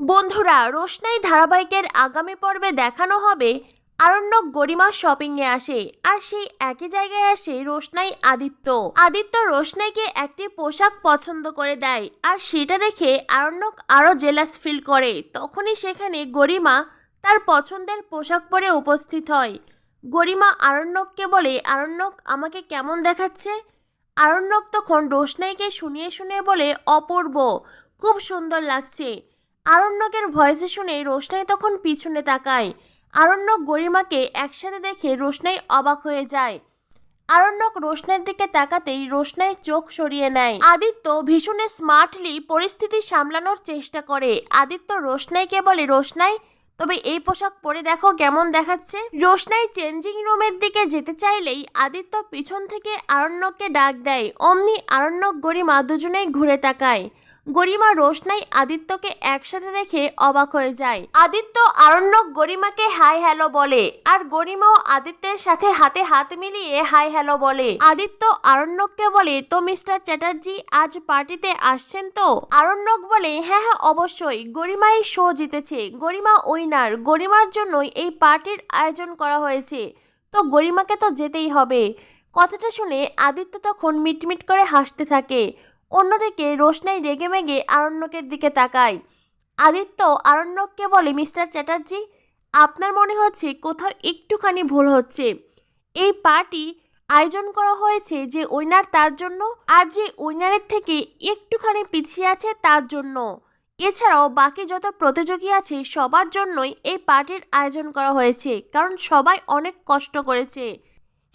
বন্ধুরা, রোশনাই ধারাবাহিকের আগামী পর্বে দেখানো হবে আরণ্যক গরিমা শপিংয়ে আসে, আর সেই একই জায়গায় আসে রোশনাই আদিত্য। আদিত্য রোশনাইকে একটি পোশাক পছন্দ করে দেয়, আর সেটা দেখে আরণ্যক আরও জেলাস ফিল করে। তখনই সেখানে গরিমা তার পছন্দের পোশাক পরে উপস্থিত হয়। গরিমা আরণ্যককে বলে, আরণ্যক, আমাকে কেমন দেখাচ্ছে? আরণ্যক তখন রোশনাইকে শুনিয়ে শুনিয়ে বলে, অপূর্ব, খুব সুন্দর লাগছে। আরণ্যকের ভয়েসে শুনে রোশনাই তখন পিছনে তাকায়। আরণ্যক গরিমাকে একসাথে দেখে রোশনাই অবাক হয়ে যায়। আরণ্যক রোশনাইয়ের দিকে তাকাতেই রোশনাই চোখ সরিয়ে নেয়। আদিত্য ভীষণে স্মার্টলি পরিস্থিতি সামলানোর চেষ্টা করে। আদিত্য রোশনাইকে বলে, রোশনাই, তবে এই পোশাক পরে দেখো কেমন দেখাচ্ছে। রোশনাই চেঞ্জিং রুমের দিকে যেতে চাইলেই আদিত্য পিছন থেকে আরণ্যককে ডাক দেয়। অমনি আরণ্যক গরিমা দুজনেই ঘুরে তাকায়। গরিমা রোশনাই আদিত্যকে একসাথে দেখে অবাক হয়ে যায়। আদিত্য আরণ্যক গরিমাকে হাই হ্যালো বলে আর গরিমাও আদিত্যের সাথে হাতে হাত মিলিয়ে হাই হ্যালো বলে। আদিত্য আরণ্যককে বলে, তো মিস্টার চ্যাটার্জি, আজ পার্টিতে আসছেন তো? আরণ্যক বলে হ্যাঁ হ্যাঁ অবশ্যই। গরিমা এই শো জিতেছে। গরিমা উইনার। গরিমার জন্যই এই পার্টির আয়োজন করা হয়েছে। তো গরিমাকে তো যেতেই হবে। কথাটা শুনে আদিত্য তখন মিটমিট করে হাসতে থাকে। অন্যদিকে রোশনাই রেগে মেগে আরণ্যকের দিকে তাকায়। আদিত্য, আরণ্যককে বলে, মিস্টার চ্যাটার্জি, আপনার মনে হচ্ছে কোথাও একটুখানি ভুল হচ্ছে। এই পার্টি আয়োজন করা হয়েছে যে উইনার তার জন্য আর যে উইনারের থেকে একটুখানি পিছিয়ে আছে তার জন্য। এছাড়াও বাকি যত প্রতিযোগী আছে সবার জন্যই এই পার্টির আয়োজন করা হয়েছে, কারণ সবাই অনেক কষ্ট করেছে।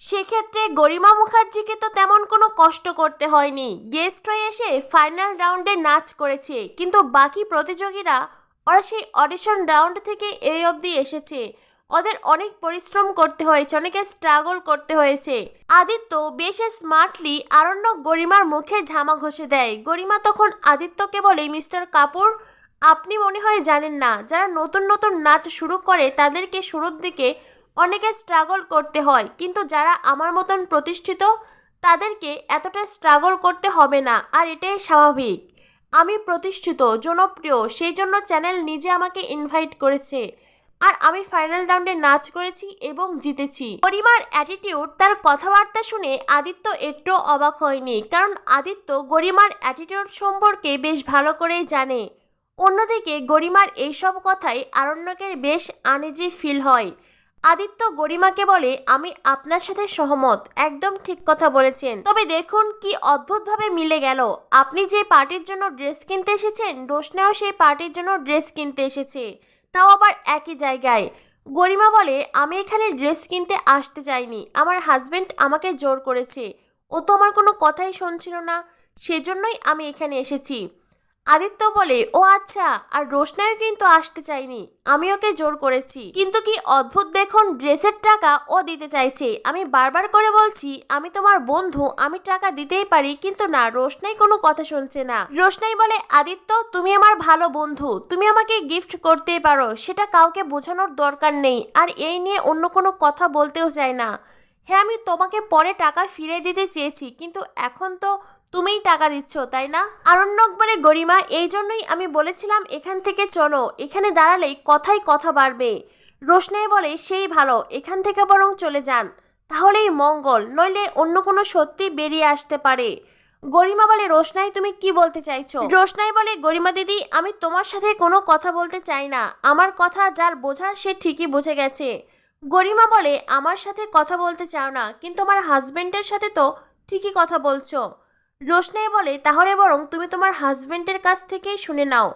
সেক্ষেত্রে গরিমা মুখার্জিকে তো তেমন কোনো কষ্ট করতে হয়নি। গেস্ট হয়ে এসে ফাইনাল রাউন্ডে নাচ করেছে। কিন্তু বাকি প্রতিযোগীরা, ওরা সেই অডিশন রাউন্ড থেকে এই অবধি এসেছে। ওদের অনেক পরিশ্রম করতে হয়েছে, অনেকে স্ট্রাগল করতে হয়েছে। আদিত্য বেশ স্মার্টলি আরণ্য গরিমার মুখে ঝামা ঘষে দেয়। গরিমা তখন আদিত্যকে বলে, মিস্টার কাপুর, আপনি মনে হয় জানেন না, যারা নতুন নতুন নাচ শুরু করে তাদেরকে শুরুর দিকে অনেকে স্ট্রাগল করতে হয়, কিন্তু যারা আমার মতন প্রতিষ্ঠিত, তাদেরকে এতটা স্ট্রাগল করতে হবে না, আর এটাই স্বাভাবিক। আমি প্রতিষ্ঠিত, জনপ্রিয়, সেই জন্য চ্যানেল নিজে আমাকে ইনভাইট করেছে। আর আমি ফাইনাল রাউন্ডে নাচ করেছি এবং জিতেছি। গরিমার অ্যাটিটিউড তার কথাবার্তা শুনে আদিত্য একটু অবাক হয়নি, কারণ আদিত্য গরিমার অ্যাটিটিউড সম্পর্কে বেশ ভালো করেই জানে। অন্যদিকে গরিমার এইসব কথাই আরণ্যকের বেশ আনিজি ফিল হয়। আদিত্য গরিমাকে বলে, আমি আপনার সাথে সহমত, একদম ঠিক কথা বলেছেন। তবে দেখুন কি অদ্ভুতভাবে মিলে গেল। আপনি যে পার্টির জন্য ড্রেস কিনতে এসেছেন, রোশনাও সেই পার্টির জন্য ড্রেস কিনতে এসেছে। তাও আবার একই জায়গায়। গরিমা বলে, আমি এখানে ড্রেস কিনতে আসতে চাইনি আমার হাজবেন্ড আমাকে জোর করেছে। ও তো আমার কোনো কথাই শুনছিল না। সেজন্যই আমি এখানে এসেছি। আদিত্য বলে, ও আচ্ছা আর রোশনাইও কিন্তু আসতে চাইনি আমি ওকে জোর করেছি। কিন্তু কি অদ্ভুত দেখুন, ড্রেসের টাকা ও দিতে চাইছে। আমি বারবার করে বলছি, আমি তোমার বন্ধু, আমি টাকা দিতেই পারি, কিন্তু না, রোশনাই কোনো কথা শুনছে না। রোশনাই বলে, আদিত্য, তুমি আমার ভালো বন্ধু। তুমি আমাকে গিফট করতেই পারো। সেটা কাউকে বোঝানোর দরকার নেই, আর এই নিয়ে অন্য কোনো কথা বলতেও চায় না। হ্যাঁ আমি তোমাকে পরে টাকা ফিরে দিতে চেয়েছি, কিন্তু এখন তো তুমিই টাকা দিচ্ছ, তাই না? আরণ্যক বলে গরিমা, এই জন্যই আমি বলেছিলাম এখান থেকে চলো, এখানে দাঁড়ালেই কথাই কথা বাড়বে। রোশনাই বলে, সেই ভালো, এখান থেকে বরং চলে যান। তাহলেই মঙ্গল, নইলে অন্য কোনো সত্যি বেরিয়ে আসতে পারে। গরিমা বলে, রোশনাই, তুমি কি বলতে চাইছো? রোশনাই বলে, গরিমা দিদি, আমি তোমার সাথে কোনো কথা বলতে চাই না। আমার কথা যার বোঝার, সে ঠিকই বুঝে গেছে। গরিমা বলে, আমার সাথে কথা বলতে চাও না, কিন্তু আমার হাজবেন্ডের সাথে তো ঠিকই কথা বলছো। রোশনাই বলে, তাহলে বরং তুমি তোমার হাজবেন্ডের কাছ থেকেই শুনে নাও,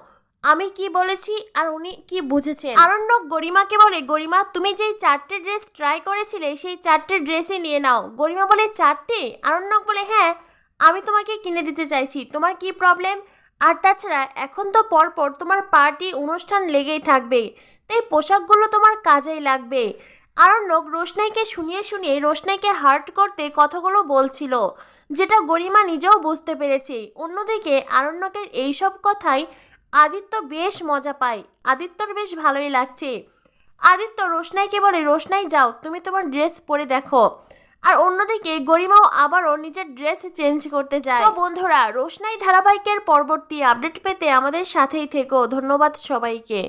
আমি কি বলেছি আর উনি কি বুঝেছেন? আরণ্যক গরিমাকে বলে, গরিমা, তুমি যেই চারটে ড্রেস ট্রাই করেছিলে, সেই চারটে ড্রেসই নিয়ে নাও। গরিমা বলে, চারটে? আরণ্যক বলে হ্যাঁ আমি তোমাকে কিনে দিতে চাইছি, তোমার কি প্রবলেম আর তাছাড়া, এখন তো পরপর তোমার পার্টি অনুষ্ঠান লেগেই থাকবে তাই পোশাকগুলো তোমার কাজেই লাগবে। আরণ্যক রোশনাইকে শুনিয়ে শুনিয়ে রোশনাইকে হার্ট করতে কথাগুলো বলছিল, যেটা গরিমা নিজেও বুঝতে পেরেছে। অন্যদিকে আরণ্যকের এইসব কথাই আদিত্য বেশ মজা পায়। আদিত্যর বেশ ভালোই লাগছে। আদিত্য রোশনাইকে বলে, রোশনাই, যাও, তুমি তোমার ড্রেস পরে দেখো। আর অন্যদিকে গরিমাও আবারও নিজের ড্রেস চেঞ্জ করতে যায়। তো বন্ধুরা, রোশনাই ধারাবাহিকের পরবর্তী আপডেট পেতে আমাদের সাথেই থেকো। ধন্যবাদ সবাইকে।